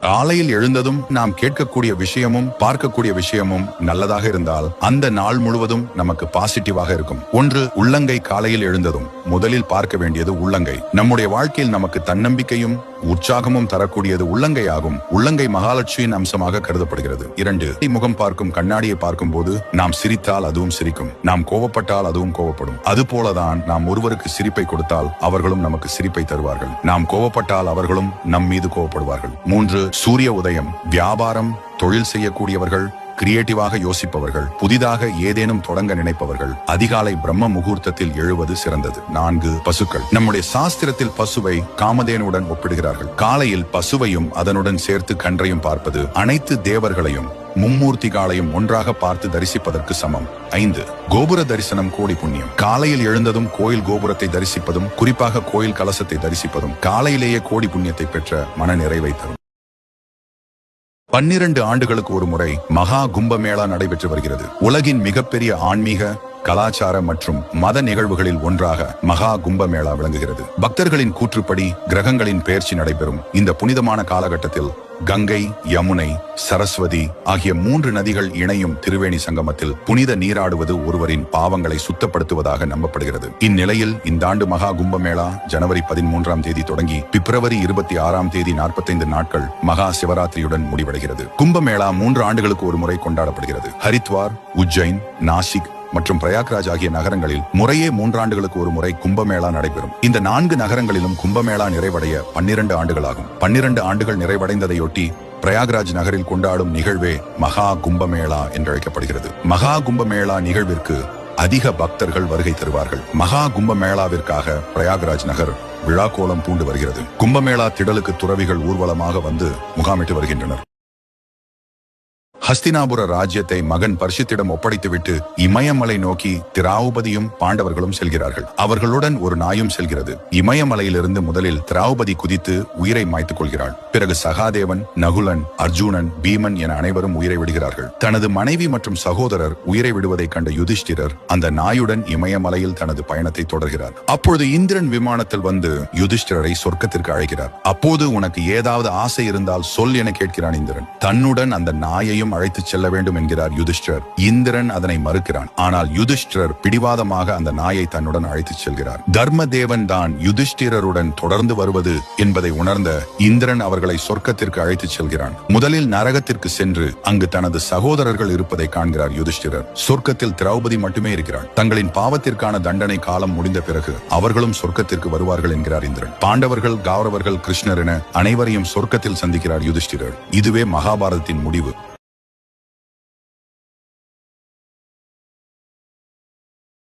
காலையில் எழுந்ததும் நாம் கேட்கக்கூடிய விஷயமும் பார்க்கக்கூடிய விஷயமும் நல்லதாக இருந்தால் அந்த நாள் முழுவதும் நமக்கு பாசிட்டிவாக இருக்கும். ஒன்று உள்ளங்கை காலையில் எழுந்ததும். முதலில் பார்க்க வேண்டியது உள்ளங்கை. நம்முடைய வாழ்க்கையில் நமக்கு தன்னம்பிக்கையும் உற்சாகமும் தரக்கூடியது உள்ளங்கை ஆகும் உள்ளங்கை மகாலட்சுமியின் அம்சமாக கருதப்படுகிறது. இரண்டு முகம் பார்க்கும் கண்ணாடியை பார்க்கும் போது நாம் சிரித்தால் அதுவும் சிரிக்கும். நாம் கோவப்பட்டால் அதுவும் கோவப்படும். அதுபோலதான் நாம் ஒருவருக்கு சிரிப்பை கொடுத்தால் அவர்களும் நமக்கு சிரிப்பை தருவார்கள். நாம் கோவப்பட்டால் அவர்களும் நம் மீது கோவப்படுவார்கள். மூன்று சூரிய உதயம் வியாபாரம் தொழில் செய்யக்கூடியவர்கள் கிரியேட்டிவாக யோசிப்பவர்கள் புதிதாக ஏதேனும் தொடங்க நினைப்பவர்கள் அதிகாலை பிரம்ம முகூர்த்தத்தில் எழுவது சிறந்தது. நான்கு பசுக்கள். நம்முடைய சாஸ்திரத்தில் பசுவை காமதேனுடன் ஒப்பிடுகிறார்கள். காலையில் பசுவையும் அதனுடன் சேர்த்து கன்றையும் பார்ப்பது அனைத்து தேவர்களையும் மும்மூர்த்திகாலையும் ஒன்றாக பார்த்து தரிசிப்பதற்கு சமம். ஐந்து கோபுர தரிசனம் கோடி புண்ணியம். காலையில் எழுந்ததும் கோயில் கோபுரத்தை தரிசிப்பதும் குறிப்பாக கோயில் கலசத்தை தரிசிப்பதும் காலையிலேயே கோடி புண்ணியத்தை பெற்ற மன நிறைவை தரும். பன்னிரண்டு ஆண்டுகளுக்கு ஒரு முறை மகா கும்பமேளா நடைபெற்று வருகிறது. உலகின் மிகப்பெரிய ஆன்மீக கலாச்சார மற்றும் மத நிகழ்வுகளில் ஒன்றாக மகா கும்பமேளா விளங்குகிறது. பக்தர்களின் கூற்றுப்படி கிரகங்களின் பெயர்ச்சி நடைபெறும் இந்த புனிதமான காலகட்டத்தில் கங்கை யமுனை சரஸ்வதி ஆகிய மூன்று நதிகள் இணையும் திருவேணி சங்கமத்தில் புனித நீராடுவது ஒருவரின் பாவங்களை சுத்தப்படுத்துவதாக நம்பப்படுகிறது. இந்நிலையில் இந்த ஆண்டு மகா கும்பமேளா ஜனவரி பதிமூன்றாம் தேதி தொடங்கி பிப்ரவரி இருபத்தி ஆறாம் தேதி நாற்பத்தைந்து நாட்கள் மகா சிவராத்திரியுடன் முடிவடைகிறது. கும்பமேளா மூன்று ஆண்டுகளுக்கு ஒரு முறை கொண்டாடப்படுகிறது. ஹரித்வார் உஜ்ஜைன் நாசிக் மற்றும் பிரயாக்ராஜ் ஆகிய நகரங்களில் முறையே மூன்றாண்டுகளுக்கு ஒரு முறை கும்பமேளா நடைபெறும். இந்த நான்கு நகரங்களிலும் கும்பமேளா நிறைவடைய பன்னிரண்டு ஆண்டுகளாகும். பன்னிரண்டு ஆண்டுகள் நிறைவடைந்ததையொட்டி பிரயாக்ராஜ் நகரில் கொண்டாடும் நிகழ்வே மகா கும்பமேளா என்றழைக்கப்படுகிறது மகா கும்பமேளா நிகழ்விற்கு அதிக பக்தர்கள் வருகை தருவார்கள். மகா கும்பமேளாவிற்காக பிரயாக்ராஜ் நகர் விழா கோலம் பூண்டு வருகிறது. கும்பமேளா திடலுக்கு துறவிகள் ஊர்வலமாக வந்து முகாமிட்டு வருகின்றனர். ஹஸ்தினாபுர ராஜ்யத்தை மகன் பர்ஷித்திடம் ஒப்படைத்துவிட்டு இமயமலை நோக்கி திராவுபதியும் பாண்டவர்களும் செல்கிறார்கள். அவர்களுடன் ஒரு நாயும் செல்கிறது. இமயமலையிலிருந்து முதலில் திராவுபதி குதித்து உயிரை மாய்த்துக் கொள்கிறாள். பிறகு சகாதேவன் நகுலன் அர்ஜுனன் பீமன் என அனைவரும் உயிரை விடுகிறார்கள். தனது மனைவி மற்றும் சகோதரர் உயிரை விடுவதை கண்ட யுதிஷ்டிரர் அந்த நாயுடன் இமயமலையில் தனது பயணத்தை தொடர்கிறார். அப்பொழுது இந்திரன் விமானத்தில் வந்து யுதிஷ்டிரரை சொர்க்கத்திற்கு அழைக்கிறார். அப்போது உனக்கு ஏதாவது ஆசை இருந்தால் சொல் என கேட்கிறான் இந்திரன். தன்னுடன் அந்த நாயையும் அழைத்து செல்ல வேண்டும் என்கிறார் யுதிஷ்டர் இந்திரன் அதனை மறுக்கிறான். ஆனால் யுதிஷ்டர் பிடிவாதமாக அந்த நாயை தன்னுடன் அழைத்துச் செல்கிறார். தர்மதேவன் தான் யுதிஷ்டிரருடன் தொடர்ந்து வருவது என்பதை உணர்ந்த இந்திரன் அவர்களை சொர்க்கத்திற்கு அழைத்துச் செல்கிறான். முதலில் நரகத்திற்கு சென்று அங்கு தனது சகோதரர்கள் இருப்பதை காண்கிறார் யுதிஷ்டிரர். சொர்க்கத்தில் திரௌபதி மட்டுமே இருக்கிறார் தங்களின் பாவத்திற்கான தண்டனை காலம் முடிந்த பிறகு அவர்களும் சொர்க்கத்திற்கு வருவார்கள் என்கிறார் இந்திரன். பாண்டவர்கள் கௌரவர்கள் கிருஷ்ணர் என அனைவரையும் சொர்க்கத்தில் சந்திக்கிறார் யுதிஷ்டிரர். இதுவே மகாபாரதத்தின் முடிவு.